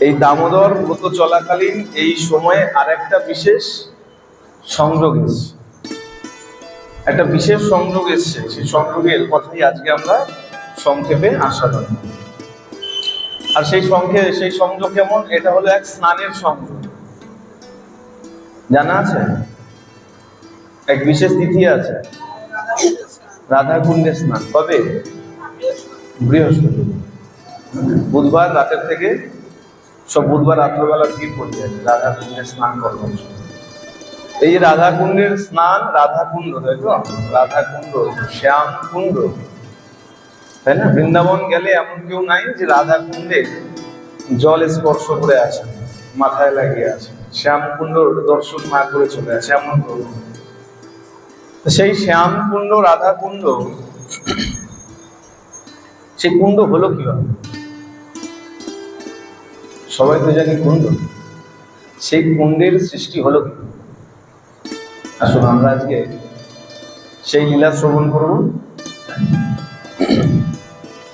এই দামোদর ব্রত চলাকালীন এই সময়ে আর একটা বিশেষ সংযোগ এসছে। একটা বিশেষ সংযোগ এসছে, সেই সংযোগের কথাই আজকে আমরা সংক্ষেপে আস্বাদন করব। আর সেই সংখ্যে সেই সংযোগ কেমন? এটা হলো এক স্নানের সংযোগ। জানা আছে? এক বিশেষ তিথি আছে। রাধা কুণ্ডের স্নান। কবে? বৃহস্পতি। বুধবার রাতের থেকে সব বুধবার রাত্রবেলা ভিড় পড়ে যায়, রাধা কুণ্ডে স্নান করবার জন্য। এই রাধা কুণ্ডের স্নান রাধা কুণ্ড, তাই তো? রাধা কুণ্ড, শ্যাম কুণ্ড। তাই না? বৃন্দাবন গেলে এমন কেউ নাই যে রাধা কুণ্ডে জল স্পর্শ করে আসে, মাথায় লাগিয়ে আছে শ্যাম কুণ্ড দর্শন না করে চলে আসে, এমন সেই শ্যাম কুণ্ড, রাধা কুণ্ড, সেই কুণ্ড হলো কীভাবে? সবাই তো জানি কুণ্ড। সেই কুণ্ডের সৃষ্টি হলো কি? আসুন আমরা আজকে সেই লীলা শ্রবণ করব।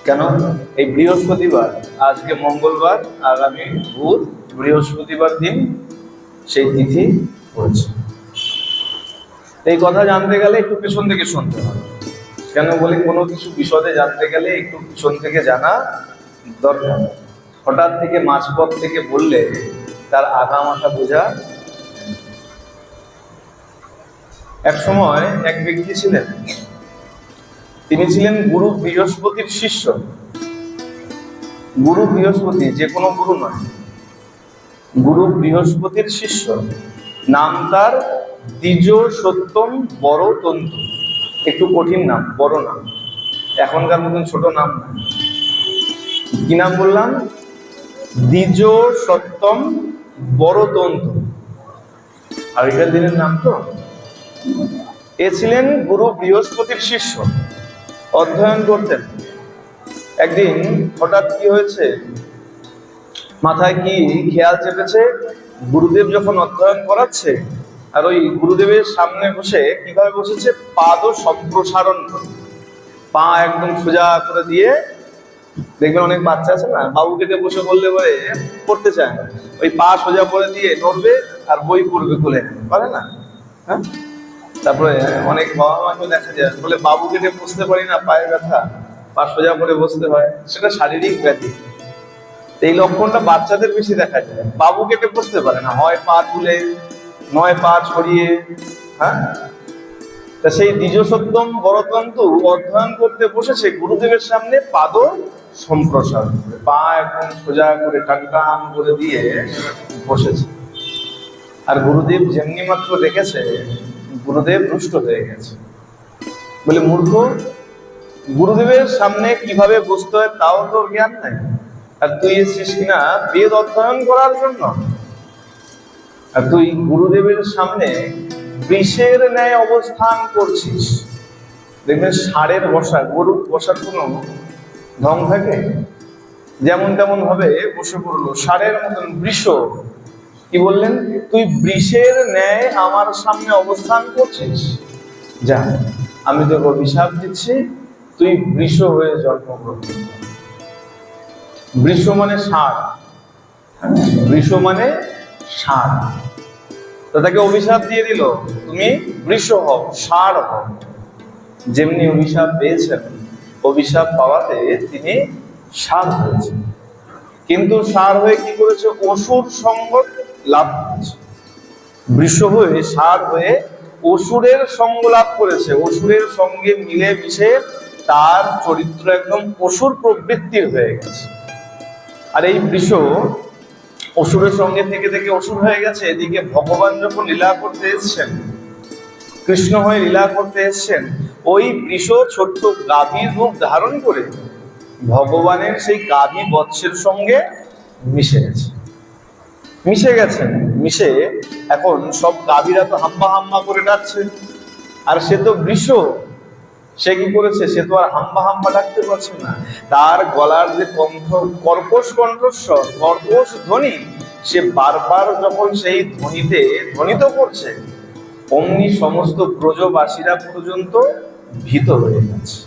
কেন? এই বৃহস্পতিবার, আজকে মঙ্গলবার, আগামী বুধ, বৃহস্পতিবার দিন সেই তিথি পড়েছে। এই কথা জানতে গেলে একটু পেছন থেকে শুনতে হবে। কেন বলি, কোনো কিছু বিশদে জানতে গেলে একটু পিছন থেকে জানা দরকার। হঠাৎ থেকে মাঝপথ থেকে বললে তার আগা মাথা বোঝা। এক সময় এক ব্যক্তি ছিলেন। তিনি ছিলেন গুরু বৃহস্পতির শিষ্য। গুরু বৃহস্পতি যে কোনো গুরু নয়। গুরু বৃহস্পতির শিষ্য। নাম তার দ্বিজ সত্যম বড় তন্তু। একটু কঠিন নাম, বড় নাম। এখনকার মতন ছোট নাম কি নাম বললাম? দ্বিজ সপ্তম বড় তন্তু আগেকার দিনের নাম তো? এ ছিলেন গুরু বৃহস্পতির শিষ্য। অধ্যয়ন করতেন। একদিন হঠাৎ কি হয়েছে? মাথায় কি খেয়াল চেপেছে? গুরুদেব যখন অধ্যয়ন করাচ্ছে, আর ওই গুরুদেবের সামনে বসে কীভাবে বসেছে? পাদ সম্প্রসারণ করে। পা একদম সোজা করে দিয়ে দেখবেন অনেক বাচ্চা আছে না বাবু কেটে বসে বললে বলে পড়তে চায় না। ওই পা সোজা করে দিয়ে নড়বে আর বই পড়বে খুলে পারে না? হ্যাঁ? তারপরে অনেক বাবা মাকেও দেখা যায়, বলে বাবু কেটে বসতে পারি না পায়ে ব্যথা। পা সোজা করে বসতে হয়। সেটা শারীরিক ব্যাধি। এই লক্ষণটা বাচ্চাদের বেশি দেখা যায়। বাবু কেটে বসতে পারে না। হয় পা তুলে, নয় পা ছড়িয়ে হ্যাঁ? তা সেই দ্বিজ সত্যম বড়তন্তু অধ্যয়ন করতে বসেছে গুরুদেবের সামনে পাদ সম্প্রসারণ করে। পা একদম সোজা করে টান করে দিয়ে বসেছে। আর গুরুদেব যেমনি মাত্র দেখেছে, গুরুদেব রুষ্ট হয়ে গেছে। বলে, মূর্খ, গুরুদেবের সামনে কীভাবে বসতে হয় তাও তোর জ্ঞান নাই। আর তুই এসেছিস কিনা বেদ অধ্যয়ন করার জন্য। আর তুই গুরুদেবের সামনে বিষের ন্যায় অবস্থান করছিস। দেখবেন, ষাঁড়ের বসা, গরুর বসার কোনো ঢং থাকে? যেমন তেমন ভাবে বসে পড়ল। ষাঁড়ের মতন বৃষ। কি বললেন? তুই বৃষের ন্যায় আমার সামনে অবস্থান করছিস। যা, আমি তোকে অভিশাপ দিচ্ছি, তুই বৃষ হয়ে জন্মগ্রহণ বৃষ মানে ষাঁড়। বৃষ মানে ষাঁড়। তো তাকে অভিশাপ দিয়ে দিল। তুমি বৃষ হও, ষাঁড় হও। যেমনি অভিশাপ পেয়েছেন অভিশাপ পাওয়াতে তিনি সার হয়েছে কিন্তু সার হয়ে কি করেছে? অসুর সঙ্গ লাভ করেছে। বৃষ হয়ে সার হয়ে অসুরের সঙ্গ লাভ করেছে। অসুরের সঙ্গে মিলে মিশে তার চরিত্র একদম অসুর প্রবৃত্তির হয়ে গেছে। আর এই বৃষ অসুরের সঙ্গে থেকে থেকে অসুর হয়ে গেছে। এদিকে ভগবান যখন লীলা করতে এসছেন, কৃষ্ণ হয়ে লীলা করতে এসছেন ওই বৃষ ছোট্ট গাভীর রূপ ধারণ করে ভগবানের সেই গাভী বৎসের সঙ্গে মিশে গেছে। মিশে গেছেন মিশে এখন সব গাভীরা তো হাম্বা হাম্বা করে ডাকছে। আর সে তো বৃষ, সে কি করেছে? সে তো আর হাম্বা হাম্বা ডাকতে পারছে না। তার গলার যে কণ্ঠ, কর্কশ কণ্ঠস্বর, কর্কশ ধ্বনি, সে বারবার যখন সেই ধ্বনিতে ধ্বনিত করছে, অমনি সমস্ত ব্রজবাসীরা পর্যন্ত ভীত হয়ে গেছে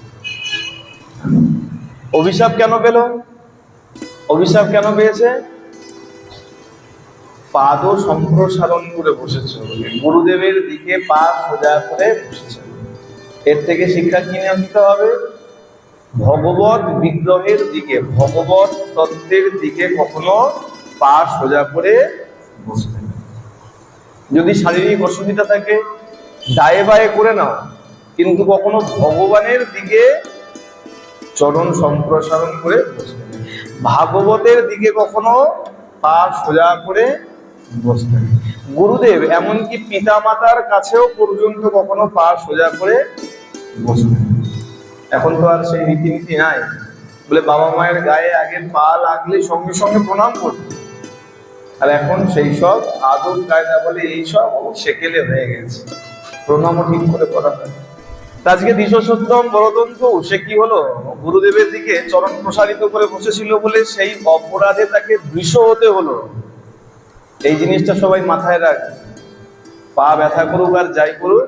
অভিশাপ কেন পেল? অভিশাপ কেন পেয়েছে? পাদ সম্প্রসারণ করে বসেছে গুরুদেবের দিকে পা সোজা করে বসেছে। এর থেকে শিক্ষা কিনে নিতে হবে? ভগবত বিগ্রহের দিকে, ভগবত তত্ত্বের দিকে কখনো পা সোজা করে বসতে। যদি শারীরিক অসুবিধা থাকে, দায়ে বায়ে করে নাও। কিন্তু কখনো ভগবানের দিকে চরণ সম্প্রসারণ করে বসতে নেই। ভাগবতের দিকে কখনো পা সোজা করে বসতে নেই। গুরুদেব, এমনকি পিতা মাতার কাছেও পর্যন্ত কখনো পা সোজা করে বসতে এখন তো আর সেই রীতিনীতি নাই। বলে বাবা মায়ের গায়ে আগে পা লাগলে সঙ্গে সঙ্গে প্রণাম করতো আর এখন সেই সব আদব কায়দা বলে এই সব সেকেলে হয়ে গেছে। প্রণামও ঠিক করে করা হয়। আজকে সত্যম বড়তন্ত্র সে কি হলো? গুরুদেবের দিকে চরণ প্রসারিত করে বসেছিল বলে সেই অপরাধে তাকে বৃষ হতে হলো। এই জিনিসটা সবাই মাথায় রাখ। পা ব্যথা করুক আর যাই করুক,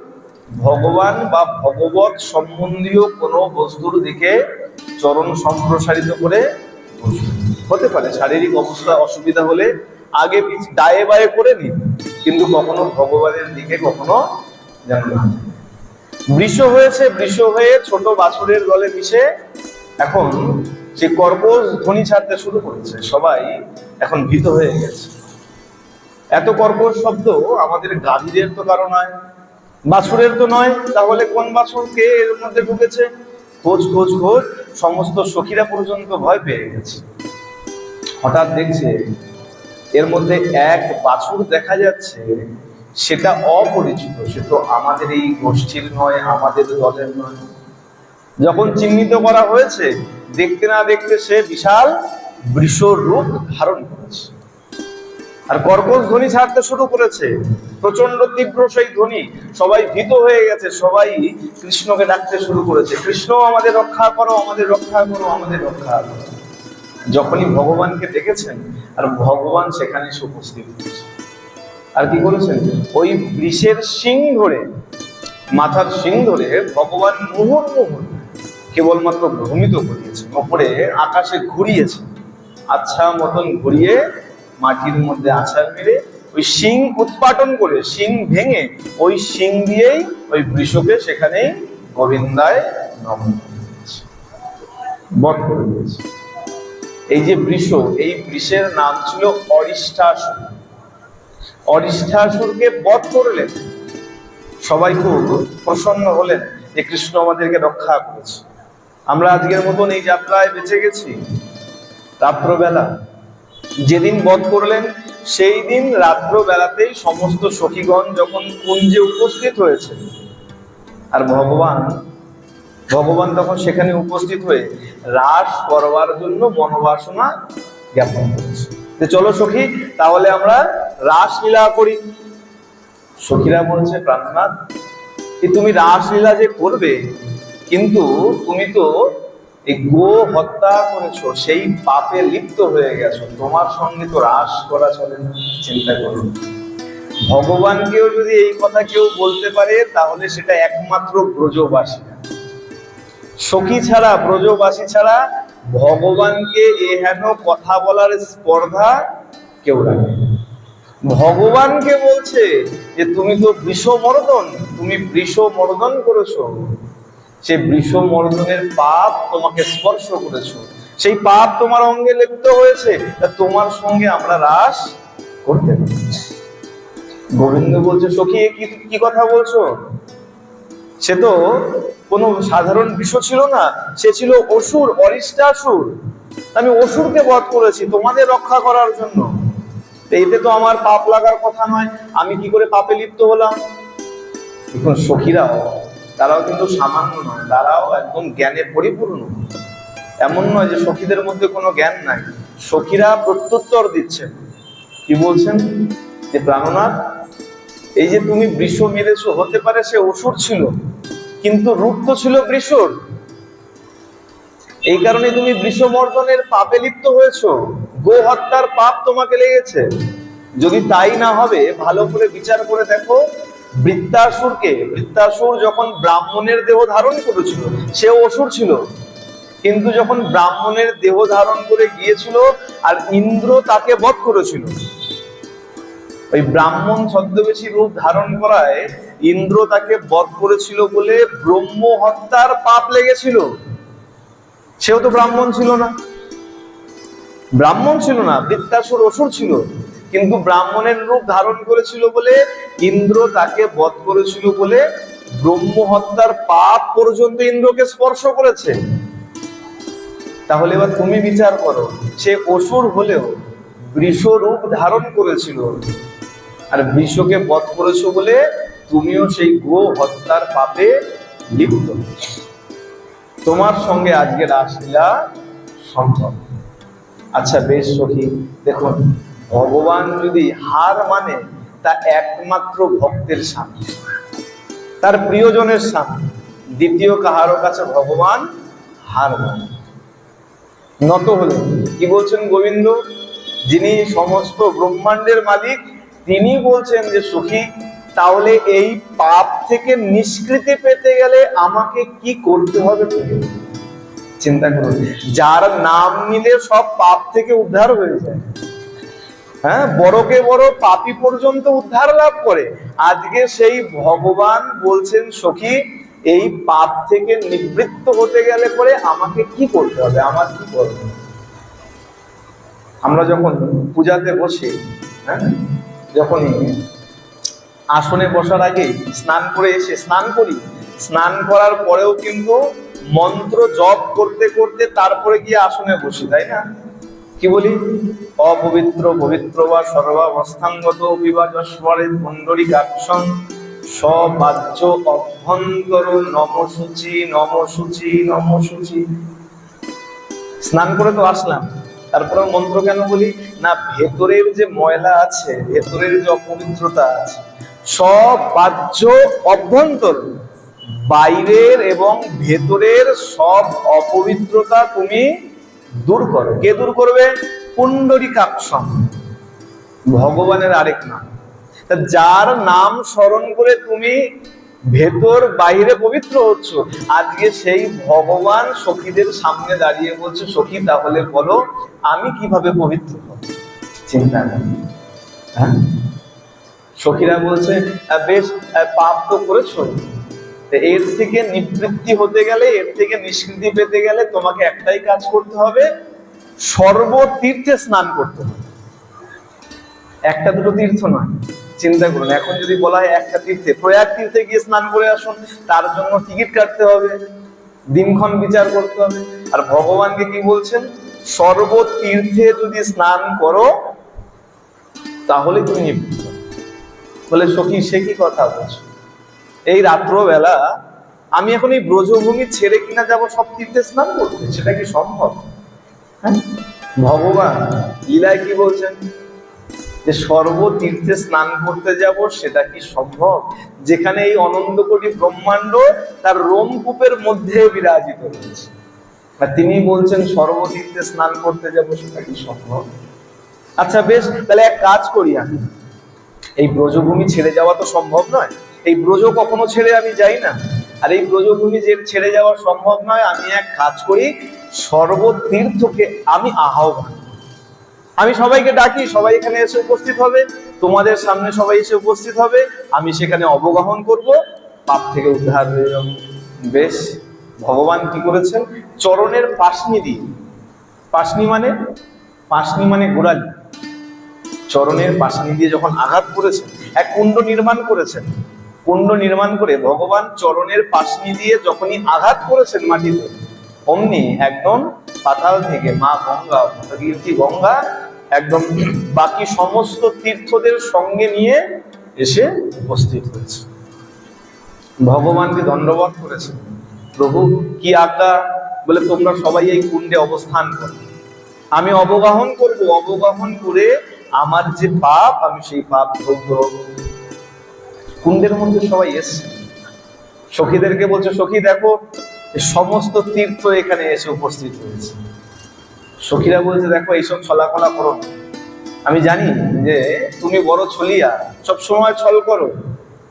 ভগবান বা ভগবত সম্বন্ধীয় কোনো বস্তুর দিকে চরণ সম্প্রসারিত করে হতে পারে, শারীরিক অবস্থা অসুবিধা হলে আগে দায়ে বায়ে করে নিন, কিন্তু কখনো ভগবানের দিকে কখনো যেন না যায়। বৃষ হয়েছে, বৃষ হয়ে ছোট বাছুরের গলে মিশে এখন সে কর্কশ ধ্বনি ছাড়তে শুরু করেছে, সবাই এখন ভীত হয়ে গেছে। এত কর্কশ শব্দ আমাদের গাভীদের তো কারও নয়, বাছুরের তো নয়, তাহলে কোন বাছুর কে এর মধ্যে ঢুকেছে? খোঁজ খোঁজ খোঁজ, সমস্ত সখীরা পর্যন্ত ভয় পেয়ে গেছে। হঠাৎ দেখছে এর মধ্যে এক বাছুর দেখা যাচ্ছে সেটা অপরিচিত, সে তো আমাদের এই গোষ্ঠীর নয়, আমাদের দলের নয়। যখন চিহ্নিত করা হয়েছে, দেখতে না দেখতে সে বিশাল বৃষ রূপ ধারণ করেছে। আর কর্কশ ধ্বনি ছাড়তে শুরু করেছে। প্রচণ্ড তীব্র সেই ধ্বনি, সবাই ভীত হয়ে গেছে, সবাই কৃষ্ণকে ডাকতে শুরু করেছে। কৃষ্ণ, আমাদের রক্ষা করো, আমাদের রক্ষা করো, আমাদের রক্ষা করো। যখনই ভগবানকে দেখেছেন, আর ভগবান সেখানে উপস্থিত হয়েছে। আর কি করেছেন? ওই বৃষের শিং ধরে, মাথার শিং ধরে ভগবান মুহুর মুহুর কেবলমাত্র ভ্রমিত করিয়েছেন। ওপরে আকাশে ঘুরিয়েছে আচ্ছা মতন ঘুরিয়ে মাটির মধ্যে আছাড় মেরে ওই শিং উৎপাটন করে, শিং ভেঙে ওই শিং দিয়েই ওই বৃষকে সেখানেই গোবিন্দায় নমন। বধ করে দিয়েছে এই যে বৃষ, এই বৃষের নাম ছিল অরিষ্ঠাসুর। অরিষ্ঠাসুরকে বধ করলেন। সবাই খুব প্রসন্ন হলেন যে কৃষ্ণ আমাদেরকে রক্ষা করেছে। আমরা আজকের মতন এই যাত্রায় বেঁচে গেছি। রাত্রবেলা যেদিন বধ করলেন, সেই দিন রাত্রবেলাতেই সমস্ত সখীগণ যখন কুঞ্জে উপস্থিত হয়েছে, আর ভগবান ভগবান তখন সেখানে উপস্থিত হয়ে রাস করবার জন্য মনোবাসনা জ্ঞাপন করেছে। যে চলো সখী, তাহলে আমরা রাসলীলা করি। সখীরা বলছে, প্রাণনাথ যে তুমি রাসলীলা যে করবে, কিন্তু তুমি তো এই গো হত্যা করেছ, সেই পাপে লিপ্ত হয়ে গেছো। তোমার সঙ্গে তো রাস করা চলে চিন্তা করো ভগবানকেও যদি এই কথা কেউ বলতে পারে, তাহলে সেটা একমাত্র ব্রজবাসীরা সখী ছাড়া, ব্রজবাসী ছাড়া ভগবানকে এ হেন কথা বলার স্পর্ধা কেউ রাখে ভগবানকে বলছে যে, তুমি তো বৃষ মর্দন তুমি বৃষ মর্দন করেছ। সে বৃষ মর্দনের পাপ তোমাকে স্পর্শ করেছ। সেই পাপ তোমার অঙ্গে লিপ্ত হয়েছে, তা তোমার সঙ্গে আমরা রাস করতে পারি গোবিন্দ বলছে, সখী কি কথা বলছো? সে তো কোনো সাধারণ বিষয় ছিল না, সে ছিল অসুর অরিষ্টাসুর আমি অসুরকে বধ করেছি, তোমাদের রক্ষা করার জন্য। এতে তো আমার পাপ লাগার কথা নয়, আমি কি করে পাপে লিপ্ত হলাম? দেখুন, সখীরাও, তারাও কিন্তু সামান্য নয়, তারাও একদম জ্ঞানে পরিপূর্ণ। এমন নয় যে সখীদের মধ্যে কোনো জ্ঞান নাই। সখীরা প্রত্যুত্তর দিচ্ছেন। কি বলছেন? যে প্রাণনাথ এই যে তুমি বৃষ মেরেছো হতে পারে সে অসুর ছিল, কিন্তু রূপ তো ছিল বৃষর। এই কারণে তুমি বৃষমর্দনের পাপে লিপ্ত হয়েছো। গো হত্যার পাপ তোমাকে লেগেছে। যদি তাই না হবে, ভালো করে বিচার করে দেখো, বৃত্তাসুরকে, বৃত্তাসুর যখন ব্রাহ্মণের দেহ ধারণ করেছিল সে অসুর ছিল। কিন্তু যখন ব্রাহ্মণের দেহ ধারণ করে গিয়েছিল, আর ইন্দ্র তাকে বধ করেছিল ওই ব্রাহ্মণ ছদ্মবেশী রূপ ধারণ করায় ইন্দ্র তাকে বধ করেছিল বলে ব্রহ্ম হত্যার পাপ লেগেছিল। সেও তো ব্রাহ্মণ ছিল না। ব্রাহ্মণ ছিল না, বৃত্তাসুর অসুর ছিল। কিন্তু ব্রাহ্মণের রূপ ধারণ করেছিল বলে ইন্দ্র তাকে বধ করেছিল বলে ব্রহ্ম হত্যার পাপ পর্যন্ত ইন্দ্রকে স্পর্শ করেছে। তাহলে এবার তুমি বিচার করো, সে অসুর হলেও বৃষ রূপ ধারণ করেছিল। আর বৃষকে বধ করেছ বলে তুমিও সেই গো হত্যার পাপে লিপ্ত। তোমার সঙ্গে আজকে রাসলীলা সম্ভব। আচ্ছা বেশ সখী, দেখুন, ভগবান যদি হার মানে তা একমাত্র ভক্তের সামনে তার প্রিয়জনের সামনে দ্বিতীয় কাহারো কাছে ভগবান হার মানে। নত হলেন কি বলছেন গোবিন্দ? যিনি সমস্ত ব্রহ্মাণ্ডের মালিক তিনি বলছেন যে, সুখী, তাহলে এই পাপ থেকে নিষ্কৃতি পেতে গেলে আমাকে কি করতে হবে চিন্তা করুন, যার নাম নিলে সব পাপ থেকে উদ্ধার হয়ে যায়। হ্যাঁ বড়কে বড় পাপি পর্যন্ত উদ্ধার লাভ করে। আজকে সেই ভগবান বলছেন, সখী, এই পাপ থেকে নিবৃত্ত হতে গেলে পরে আমাকে কি করতে হবে? আমার কি করতে আমরা যখন পূজাতে বসি হ্যাঁ যখনই আসনে বসার আগে স্নান করে এসে স্নান করি, স্নান করার পরেও কিন্তু মন্ত্র জপ করতে করতে তারপরে গিয়ে আসনে বসি, তাই না? কি বলি? অপবিত্র, পবিত্র বা সর্বাবস্থাঙ্গত বিভাজস্বরে পুণ্ডরী কাক্ষণ সবাচ্য অভ্যন্তর নমসূচি নমসূচি নমসূচি। স্নান করে তো আসলাম। তারপরে মন্ত্র কেন বলি? না, ভেতরের যে ময়লা আছে, ভেতরের যে অপবিত্রতা আছে, সব বাহ্য অভ্যন্তর, বাইরের এবং ভেতরের সব অপবিত্রতা তুমি দূর করো। কে দূর করবে? পুণ্ডরী কাক্ষম ভগবানের আরেক নাম। যার নাম স্মরণ করে তুমি ভেতর বাইরে পবিত্র হচ্ছ। আজকে সেই ভগবান সখীদের সামনে দাঁড়িয়ে বলছে, সখী, তাহলে বলো, আমি কীভাবে পবিত্র চিন্তা। হ্যাঁ? সখীরা বলছে বেশ পাপ তো করেছ। এর থেকে নিবৃত্তি হতে গেলে, এর থেকে নিষ্কৃতি পেতে গেলে তোমাকে একটাই কাজ করতে হবে, সর্বতীর্থে স্নান করতে হবে। একটা দুটো তীর্থ নয়। চিন্তা করুন। এখন যদি বলা হয় একটা তীর্থে, প্রয়াগ তীর্থে গিয়ে স্নান করে আসুন, তার জন্য টিকিট কাটতে হবে, দিনক্ষণ বিচার করতে হবে। আর ভগবানকে কি বলছেন? সর্বতীর্থে যদি স্নান করো, তাহলে তুমি বলে, সখী, সে কি কথা বলছো? এই রাত্রবেলা আমি এখন এই ব্রজভূমি ছেড়ে কিনা যাব, সব তীর্থে স্নান করতে? সেটা কি সম্ভব? হ্যাঁ? ভগবান লীলায় কি বলছেন? যে সর্বতীর্থে স্নান করতে যাব, সেটা কি সম্ভব? যেখানে এই অনন্ত কোটি ব্রহ্মাণ্ড তার রোমকূপের মধ্যে বিরাজিত রয়েছে আর তিনি বলছেন, সর্বতীর্থে স্নান করতে যাব, সেটা কি সম্ভব? আচ্ছা বেশ, তাহলে এক কাজ করি আমি। এই ব্রজভূমি ছেড়ে যাওয়া তো সম্ভব নয়। এই ব্রজ কখনো ছেড়ে আমি যাই না। আর এই ব্রজভূমি যে ছেড়ে যাওয়া সম্ভব নয়, আমি এক কাজ করি, সর্বতীর্থকে আমি আহ্বান আমি সবাইকে ডাকি, সবাই এখানে এসে উপস্থিত হবে। তোমাদের সামনে সবাই এসে উপস্থিত হবে। আমি সেখানে অবগাহন করব। পাপ থেকে উদ্ধার হয়ে যাব বেশ, ভগবান কি করেছেন? চরণের পাশনি দিয়ে। পাশনি মানে? পাশনি মানে গোড়ালি। চরণের পাশনি দিয়ে যখন আঘাত করেছেন, এক কুণ্ড নির্মাণ করেছেন, কুণ্ড নির্মাণ করে ভগবান চরণের পাশনি দিয়ে যখনই আঘাত করেছেন মাটিতে, অমনি একদম পাতাল থেকে মা গঙ্গা গঙ্গা একদম বাকি সমস্ত তীর্থদের সঙ্গে নিয়ে এসে উপস্থিত হয়েছে। ভগবানকে দণ্ডবত করেছে? প্রভু, কি আজ্ঞা বলে তোমরা সবাই এই কুণ্ডে অবস্থান করো? আমি অবগাহন করব, অবগাহন করে আমার যে পাপ, আমি সেই পাপ ধৌত কুণ্ডের মধ্যে সবাই এসছে। সখীদেরকে বলছে, সখী দেখো সমস্ত তীর্থ এখানে এসে উপস্থিত হয়েছে। সখীরা বলছে, দেখো, এইসব ছলাকলা করো আমি জানি যে তুমি বড় ছলিয়া, সব সময় ছল করো।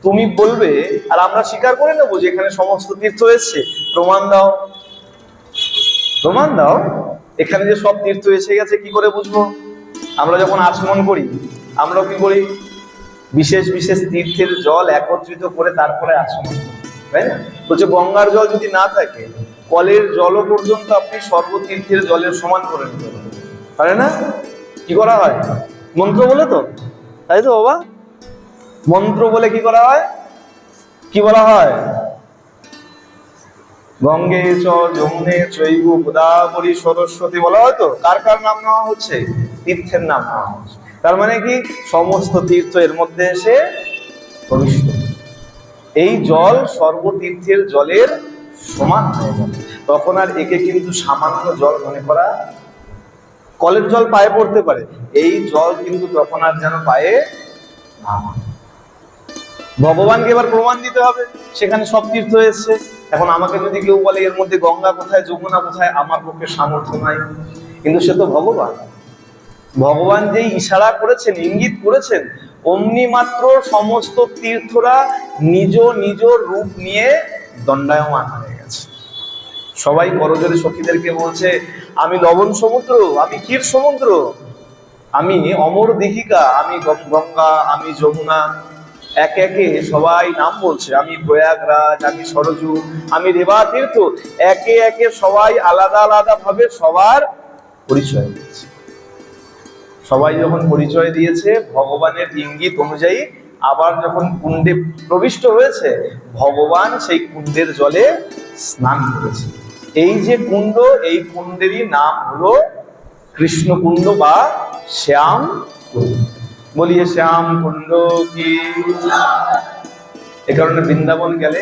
তুমি বলবে, আর আমরা স্বীকার করে নেব যে এখানে সমস্ত তীর্থ এসছে। প্রমাণ দাও। প্রমাণ দাও? এখানে যে সব তীর্থ এসে গেছে, কি করে বুঝব? আমরা যখন আচমন করি, আমরাও কি করি? বিশেষ বিশেষ তীর্থের জল একত্রিত করে তারপরে আচমন তাই না? বলছে, গঙ্গার জল যদি না থাকে কলের জলও পর্যন্ত আপনি সর্বতীর্থের জলের সমান করে নিতে পারেন। পারে না? কি করা হয়? মন্ত্র বলে তো? তাই তো বাবা? মন্ত্র বলে কি করা হয়? কি বলা হয়? গঙ্গে চ, যমুনে চৈব, গোদাবরী সরস্বতী বলা হয় তো? কার কার নাম নেওয়া হচ্ছে? তীর্থের নাম নেওয়া হচ্ছে। তার মানে কি? সমস্ত তীর্থ এর মধ্যে এসে প্রবিষ্ট। এই জল সর্বতীর্থের জলের সমান হয়ে গেল তখন আর একে কিন্তু সামান্য জল মনে করা কলের জল পায়ে পড়তে পারে। এই জল কিন্তু তখন আর যেন পায়ে না ভগবানকে এবার প্রমাণ দিতে হবে, সেখানে সব তীর্থ এসছে। এখন আমাকে যদি কেউ বলে, এর মধ্যে গঙ্গা কোথায়, যমুনা কোথায়? আমার পক্ষে সামর্থ্য নাই। কিন্তু সে তো ভগবান। ভগবান যেই ইশারা করেছেন, ইঙ্গিত করেছেন, অমনি মাত্র সমস্ত তীর্থরা নিজ নিজ রূপ নিয়ে দণ্ডায়মান হয়ে। সবাই করজোরে সখীদেরকে বলছে, আমি লবণ সমুদ্র, আমি ক্ষীর সমুদ্র, আমি অমর দীঘিকা, আমি গঙ্গা, আমি যমুনা। একে একে সবাই নাম বলছে, আমি প্রয়াগরাজ, আমি সরজু, আমি রেবা তীর্থ। একে একে সবাই আলাদা আলাদা ভাবে সবার পরিচয় দিয়েছে। সবাই যখন পরিচয় দিয়েছে, ভগবানের ইঙ্গিত অনুযায়ী আবার যখন কুণ্ডে প্রবিষ্ট হয়েছে, ভগবান সেই কুণ্ডের জলে স্নান করেছে। এই যে কুণ্ড, এই কুণ্ডেরই নাম হলো কৃষ্ণকুণ্ড বা শ্যাম বলিয়ে শ্যাম কুণ্ড কি? এ কারণে বৃন্দাবন গেলে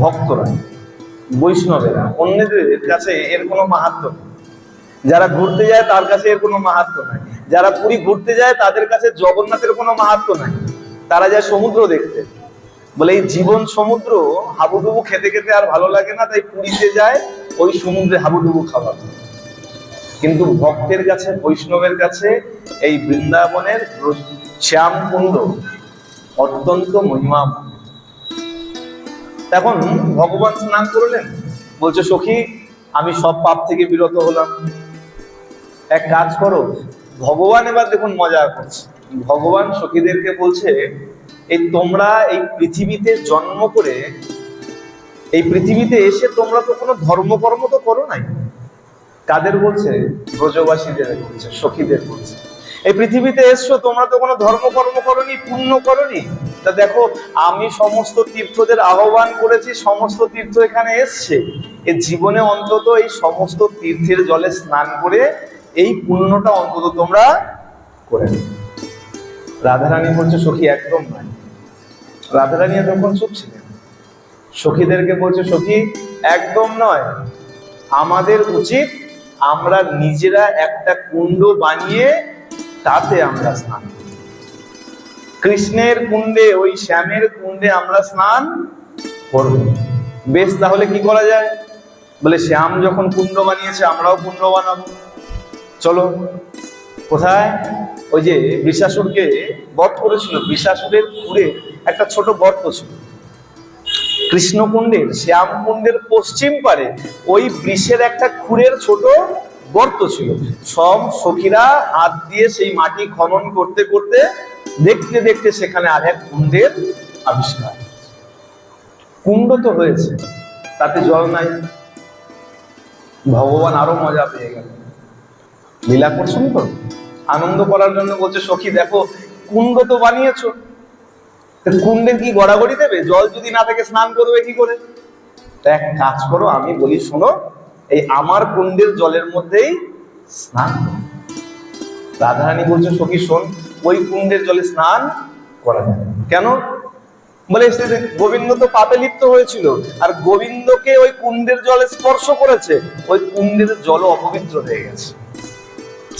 ভক্তরা, বৈষ্ণবেরা, অন্যদের কাছে এর কোনো মাহাত্ম নেই। যারা ঘুরতে যায় তার কাছে এর কোনো মাহাত্ম নাই। যারা পুরী ঘুরতে যায় তাদের কাছে জগন্নাথের কোনো মাহাত্ম নাই। তারা যায় সমুদ্র দেখতে। বলে এই জীবন সমুদ্র হাবুডুবু খেতে খেতে আর ভালো লাগে না, তাই পুরীতে যায় ওই সমুদ্রে হাবুডুবু খাবার। কিন্তু ভক্তের কাছে, বৈষ্ণবের কাছে এই বৃন্দাবনের শ্যাম কুণ্ড অত্যন্ত মহিমা এখন ভগবান স্নান করলেন। বলছে, সখী, আমি সব পাপ থেকে বিরত হলাম। এক কাজ করো, ভগবান এবার দেখুন মজা করছে। ভগবান সখীদেরকে বলছে, এই তোমরা এই পৃথিবীতে জন্ম করে এই পৃথিবীতে এসে তোমরা তো কোনো ধর্মকর্ম তো করো নাই। কাদের বলছে? ব্রজবাসীদের বলছে, সখীদের বলছে। এই পৃথিবীতে এসছো, তোমরা তো কোনো ধর্মকর্ম করনি, পুণ্য করনি? তা দেখো, আমি সমস্ত তীর্থদের আহ্বান করেছি, সমস্ত তীর্থ এখানে এসছে। এ জীবনে অন্তত এই সমস্ত তীর্থের জলে স্নান করে এই পুণ্যটা অন্তত তোমরা করে। রাধারানী বলছে, সখী, একদম নয়। রাধারানী তখন চুপ ছিলেন। সখীদেরকে বলছে, সখী, একদম নয়। আমাদের উচিত আমরা নিজেরা একটা কুণ্ড বানিয়ে তাতে আমরা স্নান কৃষ্ণের কুণ্ডে, ওই শ্যামের কুণ্ডে আমরা স্নান করব। বেশ, তাহলে কি করা যায়? বলে, শ্যাম যখন কুণ্ড বানিয়েছে, আমরাও কুণ্ড বানাবো। চলো, কোথায়? ওই যে বৃষাসুরকে বধ করেছিল। বৃষাসুরের খুঁড়ে একটা ছোট গর্ত ছিল। কৃষ্ণকুণ্ডের শ্যামকুণ্ডের পশ্চিম পারে ওই বৃষের একটা খুঁড়ের ছোট গর্ত ছিল। সব সখীরা হাত দিয়ে সেই মাটি খনন করতে করতে দেখতে দেখতে সেখানে আর এক কুণ্ডের আবিষ্কার কুণ্ড তো হয়েছে, তাতে জল নাই। ভগবান আরও মজা পেয়ে গেল। লীলা করছেন তো? আনন্দ করার জন্য বলছে, সখী দেখো, কুণ্ড তো বানিয়েছো। কুণ্ডে কি গড়াগড়ি দেবে? জল যদি না থাকে স্নান করবে কি করে? তা এক কাজ করো, আমি বলি শোনো, এই আমার কুণ্ডের জলের মধ্যেই স্নান রাধারানী বলছে, সখী, শোন, ওই কুণ্ডের জলে স্নান করা যাবে কেন? বলে গোবিন্দ তো পাপে লিপ্ত হয়েছিল, আর গোবিন্দকে ওই কুণ্ডের জলে স্পর্শ করেছে, ওই কুণ্ডের জল অপবিত্র হয়ে গেছে।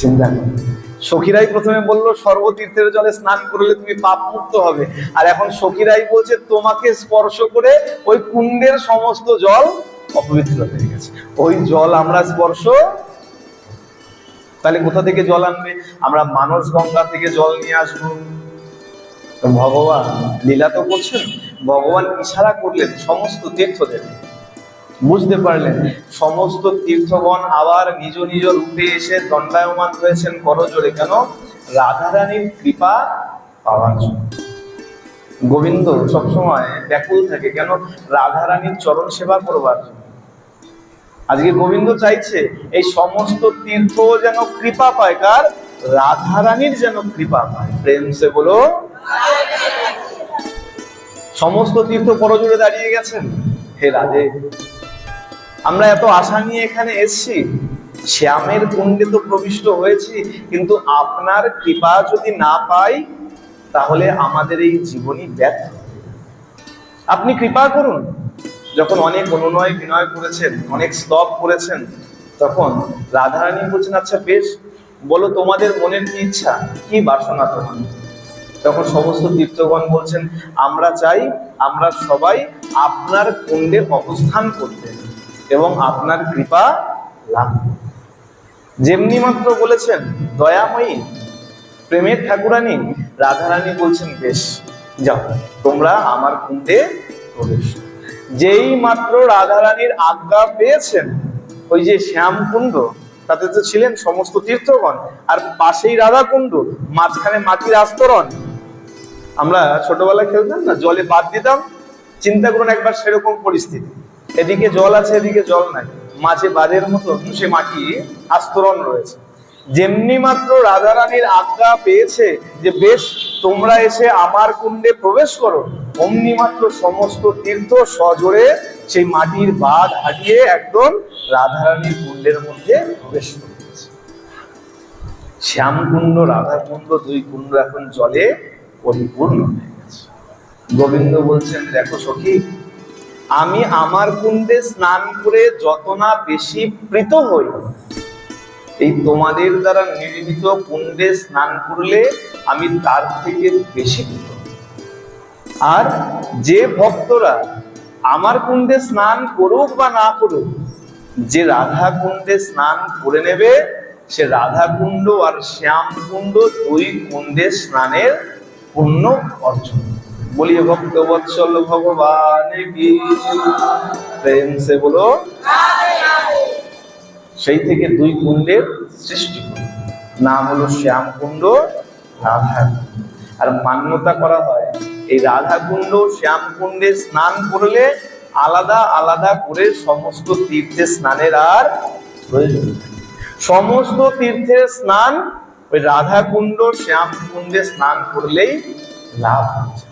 চিন্তা করো। সখীরাই প্রথমে বলল, সর্বতীর্থের জলে স্নান করলে তুমি পাপ মুক্ত হবে। আর এখন সখীরাই বলছে, তোমাকে স্পর্শ করে ওই কুণ্ডের সমস্ত জল অপবিত্র হয়ে গেছে। ওই জল আমরা স্পর্শ তাহলে কোথা থেকে জল আনবে? আমরা মানস গঙ্গা থেকে জল নিয়ে আসব। ভগবান লীলা তো করছেন। ভগবান ইশারা করলেন, সমস্ত তীর্থদের বুঝতে পারলেন। সমস্ত তীর্থগণ আবার নিজ নিজ রূপে এসে দণ্ডায়মান হয়েছেন করজোরে কেন? রাধারানীর কৃপা পাওয়ার জন্য। গোবিন্দ সবসময় ব্যাকুল থাকে। কেন? রাধারানীর চরণ সেবা করবার জন্য। আজকে গোবিন্দ চাইছে, এই সমস্ত তীর্থ যেন কৃপা পায়। কার? রাধারানীর যেন কৃপা পায়। প্রেম সে বলো। সমস্ত তীর্থ পরজুড়ে দাঁড়িয়ে গেছেন। হে রাধে। আমরা এত আশা নিয়ে এখানে এসেছি? শ্যামের কুণ্ডে তো প্রবিষ্ট হয়েছি, কিন্তু আপনার কৃপা যদি না পাই, তাহলে আমাদের এই জীবনই ব্যর্থ। আপনি কৃপা করুন। যখন অনেক অনুনয় বিনয় করেছেন, অনেক স্তব করেছেন, তখন রাধারানী বলছেন আচ্ছা বেশ, বলো তোমাদের মনের কি ইচ্ছা? কি বাসনা তোমার? তখন সমস্ত তীর্থগণ বলছেন, আমরা চাই আমরা সবাই আপনার কুণ্ডে অবস্থান করতে। এবং আপনার কৃপা লাভ যেমনি মাত্র বলেছেন, দয়াময়ী, প্রেমের ঠাকুরানী, রাধারানী বলছেন, বেশ, যাও, তোমরা আমার কুণ্ডে প্রবেশ যেই মাত্র রাধারানীর আজ্ঞা পেয়েছেন, ওই যে শ্যামকুণ্ড তাতে তো ছিলেন সমস্ত তীর্থগণ, আর পাশেই রাধাকুণ্ড মাঝখানে মাটির আস্তরণ। আমরা ছোটবেলায় খেলতাম না, জলে বাদ দিতাম, চিন্তা করুন একবার সেরকম পরিস্থিতি। এদিকে জল আছে, এদিকে জল নাই। মাঝে বাঁধের মতো সে মাটি আস্তরণ রয়েছে। যেমনি মাত্র রাধারানীর আজ্ঞা পেয়েছে যে, বেশ, তোমরা এসে আমার কুণ্ডে প্রবেশ করো। অমনি মাত্র সমস্ত তীর্থ সজোরে সেই মাটির বাঁধ হাঁটিয়ে একদম রাধারানীর কুণ্ডের মধ্যে প্রবেশ করেছে। শ্যামকুণ্ড, রাধাকুণ্ড দুই কুণ্ড এখন জলে পরিপূর্ণ হয়ে গেছে। গোবিন্দ বলছেন, দেখো সখী আমি আমার কুণ্ডে স্নান করে যত না বেশি প্রীত হই, এই তোমাদের দ্বারা নির্মিত কুণ্ডে স্নান করলে আমি তার থেকে বেশি আর যে ভক্তরা আমার কুণ্ডে স্নান করুক বা না করুক, যে রাধা কুণ্ডে স্নান করে নেবে, সে রাধা কুণ্ড আর শ্যাম কুণ্ড দুই কুণ্ডে স্নানের পুণ্য অর্জন। বলিয়ে ভক্ত বৎসল ভগবান প্রেম সে বলো। সেই থেকে দুই কুণ্ডের সৃষ্টি নাম হলো শ্যাম কুণ্ড রাধা আর মান্যতা করা হয়, এই রাধা কুণ্ড শ্যাম কুণ্ডে স্নান করলে আলাদা আলাদা করে সমস্ত তীর্থে স্নানের আর প্রয়োজন সমস্ত তীর্থের স্নান, ওই রাধা কুণ্ড শ্যাম কুণ্ডে স্নান করলেই লাভ হচ্ছে।